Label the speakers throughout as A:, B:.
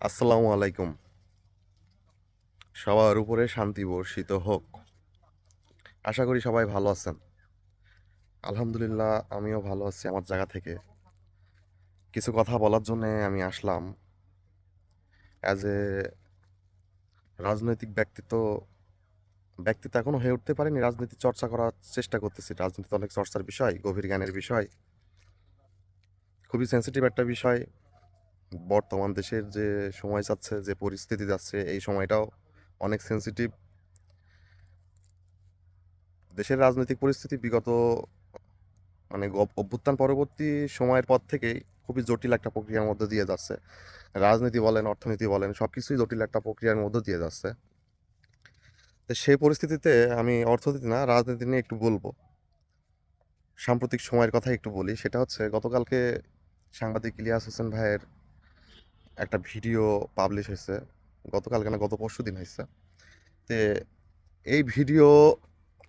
A: আসসালামু আলাইকুম। সবার উপরে শান্তি বর্ষিত হোক। আশা করি সবাই ভালো আছেন। আলহামদুলিল্লাহ, আমিও ভালো আছি আমার জায়গা থেকে। কিছু কথা বলার জন্য আমি আসলাম। অ্যাজ এ রাজনৈতিক ব্যক্তিত্ব ব্যক্তিত্ব এখনও হয়ে উঠতে পারেনি। রাজনীতি চর্চা করার চেষ্টা করতেছি। রাজনীতি অনেক চর্চার বিষয়, গভীর জ্ঞানের বিষয়। খুবই সেন্সিটিভ একটা বিষয়। বর্তমান দেশের যে সময় যাচ্ছে, যে পরিস্থিতি যাচ্ছে, এই সময়টাও অনেক সেন্সিটিভ দেশের রাজনৈতিক পরিস্থিতি বিগত মানে অভ্যুত্থান পরবর্তী সময়ের পর থেকেই খুবই জটিল একটা প্রক্রিয়ার মধ্যে দিয়ে যাচ্ছে। রাজনীতি বলেন, অর্থনীতি বলেন সব কিছুই জটিল একটা প্রক্রিয়ার মধ্যে দিয়ে যাচ্ছে। তো সেই পরিস্থিতিতে আমি অর্থনীতি না, রাজনীতি নিয়ে একটু বলব। সাম্প্রতিক সময়ের কথা একটু বলি, সেটা হচ্ছে গতকালকে সাংবাদিক ইলিয়াস হোসেন ভাইয়ের একটা ভিডিও পাবলিশ হয়েছে। গতকালকে না, গত পরশু দিন হয়েছে। তে এই ভিডিও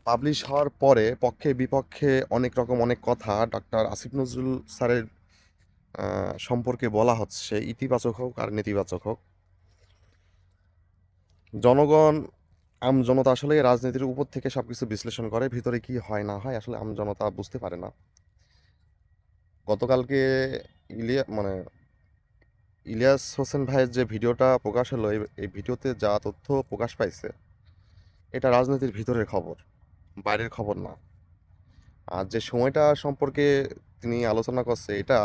A: পাবলিশ হওয়ার পরে পক্ষে, বিপক্ষে অনেক রকম অনেক কথা ডক্টর আসিফ নজরুল স্যারের সম্পর্কে বলা হচ্ছে, ইতিবাচক হোক আর নেতিবাচক হোক। জনগণ, আম জনতা আসলে রাজনীতির উপর থেকে সব কিছু বিশ্লেষণ করে, ভিতরে কি হয়, না হয় আসলে আম জনতা বুঝতে পারে না। গতকালকে ইলিয়া মানে ইলিয়াস হোসেন ভাইয়ের যে ভিডিওটা প্রকাশ হলো, এই ভিডিওতে যা তথ্য প্রকাশ পাইছে, এটা রাজনীতির ভিতরের খবর, বাইরের খবর না। আর যে সময়টা সম্পর্কে তিনি আলোচনা করছে, এটা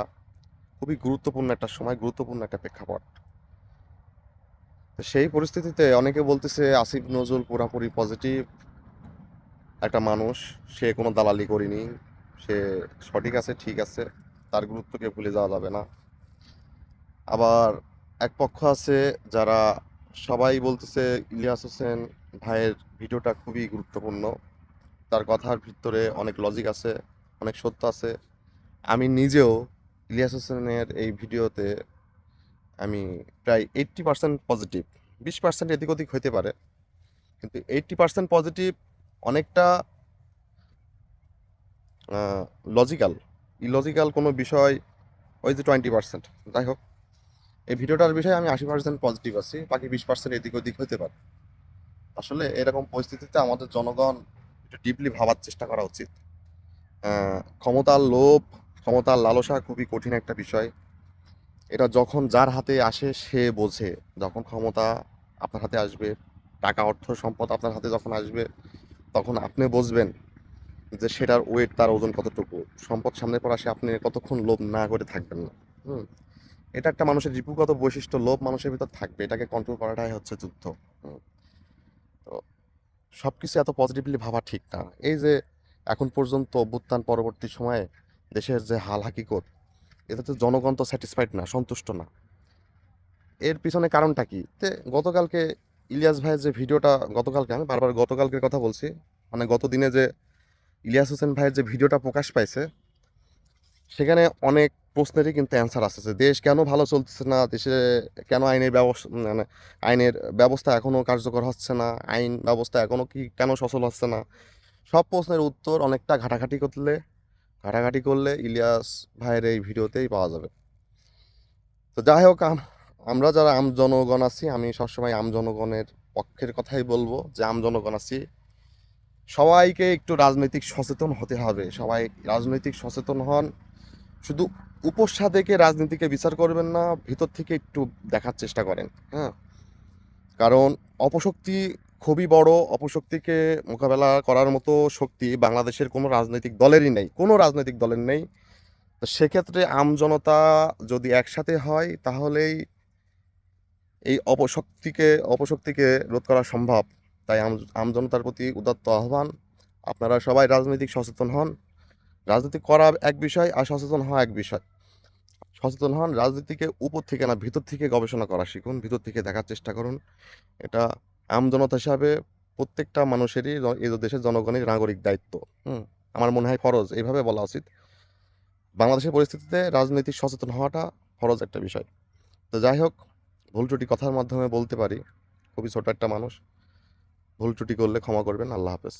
A: খুবই গুরুত্বপূর্ণ একটা সময়, গুরুত্বপূর্ণ একটা প্রেক্ষাপট। সেই পরিস্থিতিতে অনেকে বলতেছে, আসিফ নজরুল পুরাপুরি পজিটিভ একটা মানুষ, সে কোনো দালালি করিনি, সে সঠিক আছে, ঠিক আছে, তার গুরুত্বকে ভুলে যাওয়া যাবে না। আবার এক পক্ষ আছে যারা সবাই বলতেছে ইলিয়াস হোসেন ভাইয়ের ভিডিওটা খুবই গুরুত্বপূর্ণ। তার কথার ভিতরে অনেক লজিক আছে, অনেক সত্য আছে। আমি নিজেও ইলিয়াস হোসেনের এই ভিডিওতে আমি প্রায় এইট্টি পার্সেন্ট পজিটিভ বিশ পার্সেন্ট এদিক ওদিক হইতে পারে। কিন্তু এইট্টি পার্সেন্ট পজিটিভ অনেকটা লজিক্যাল ইলজিক্যাল কোনো বিষয় ওই যে টোয়েন্টি পার্সেন্ট যাই হোক। এই ভিডিওটার বিষয়ে আমি আশি পার্সেন্ট পজিটিভ আছি, বাকি বিশ পার্সেন্ট এদিক ওদিক হতে পারে। আসলে এরকম পরিস্থিতিতে আমাদের জনগণ একটু ডিপলি ভাবার চেষ্টা করা উচিত। ক্ষমতার লোভ, ক্ষমতার লালসা খুবই কঠিন একটা বিষয়। এটা যখন যার হাতে আসে, সে বোঝে। যখন ক্ষমতা আপনার হাতে আসবে, টাকা, অর্থ, সম্পদ আপনার হাতে যখন আসবে, তখন আপনি বুঝবেন যে সেটার ওয়েট তার ওজন কতটুকু। সম্পদ সামনে পর আসে আপনি কতক্ষণ লোভ না করে থাকবেন না। হুম। এটা একটা মানুষের রিপুগত বৈশিষ্ট্য, লোভ মানুষের ভিতর থাকবে। এটাকে কন্ট্রোল করাটাই হচ্ছে যুদ্ধ। তো সব কিছু এত পজিটিভলি ভাবা ঠিক না। এই যে এখন পর্যন্ত অভ্যুত্থান পরবর্তী সময়ে দেশের যে হাল হাকিকত এটাতে জনগণ তো স্যাটিসফাইড না, সন্তুষ্ট না। এর পিছনে কারণটা কি? তে গতকালকে ইলিয়াস ভাইয়ের যে ভিডিওটা, গতকালকে আমি বারবার গতকালকের কথা বলছি মানে গত দিনে যে ইলিয়াস হোসেন ভাইয়ের যে ভিডিওটা প্রকাশ পাইছে, সেখানে অনেক প্রশ্নেরই কিন্তু অ্যান্সার আসছে দেশ কেন ভালো চলতেছে না? দেশে কেন আইনের ব্যবস্থা মানে আইনের ব্যবস্থা এখনও কার্যকর হচ্ছে না? আইন ব্যবস্থা এখনও কি কেন সচল হচ্ছে না? সব প্রশ্নের উত্তর অনেকটা ঘাটাঘাটি করলে ঘাটাঘাটি করলে ইলিয়াস ভাইয়ের এই ভিডিওতেই পাওয়া যাবে। তো যাই হোক আমরা যারা আম জনগণ আছি, আমি সবসময় আম জনগণের পক্ষের কথাই বলব যে আম জনগণ আছি। সবাইকে একটু রাজনৈতিক সচেতন হতে হবে। সবাই রাজনৈতিক সচেতন হন। শুধু উপসা দেখে রাজনীতিকে বিচার করবেন না, ভিতর থেকে একটু দেখার চেষ্টা করেন হ্যাঁ? কারণ অপশক্তি খুবই বড়, অপশক্তিকে মোকাবেলা করার মতো শক্তি বাংলাদেশের কোনো রাজনৈতিক দলেরই নেই, কোনো রাজনৈতিক দলের নেই। তো সেক্ষেত্রে আমজনতা যদি একসাথে হয়, তাহলেই এই অপশক্তিকে অপশক্তিকে রোধ করা সম্ভব। তাই আম আমজনতার প্রতি উদাত্ত আহ্বান। আপনারা সবাই রাজনৈতিক সচেতন হন। রাজনীতি করা এক বিষয় আর সচেতন হওয়া এক বিষয়। সচেতন হন, রাজনীতিকে উপর থেকে না, ভিতর থেকে গবেষণা করা শিখুন, ভিতর থেকে দেখার চেষ্টা করুন। এটা আমজনতা হিসাবে প্রত্যেকটা মানুষেরই এই দেশের জনগণের নাগরিক দায়িত্ব, হুম? আমার মনে হয় ফরজ, এইভাবে বলা উচিত। বাংলাদেশের পরিস্থিতিতে রাজনৈতিক সচেতন হওয়াটা ফরজ একটা বিষয়। তো যাই হোক, ভুল ত্রুটি কথার মাধ্যমে বলতে পারি, খুবই ছোট একটা মানুষ। ভুল ত্রুটি করলে ক্ষমা করবেন, আল্লাহ হাফেজ।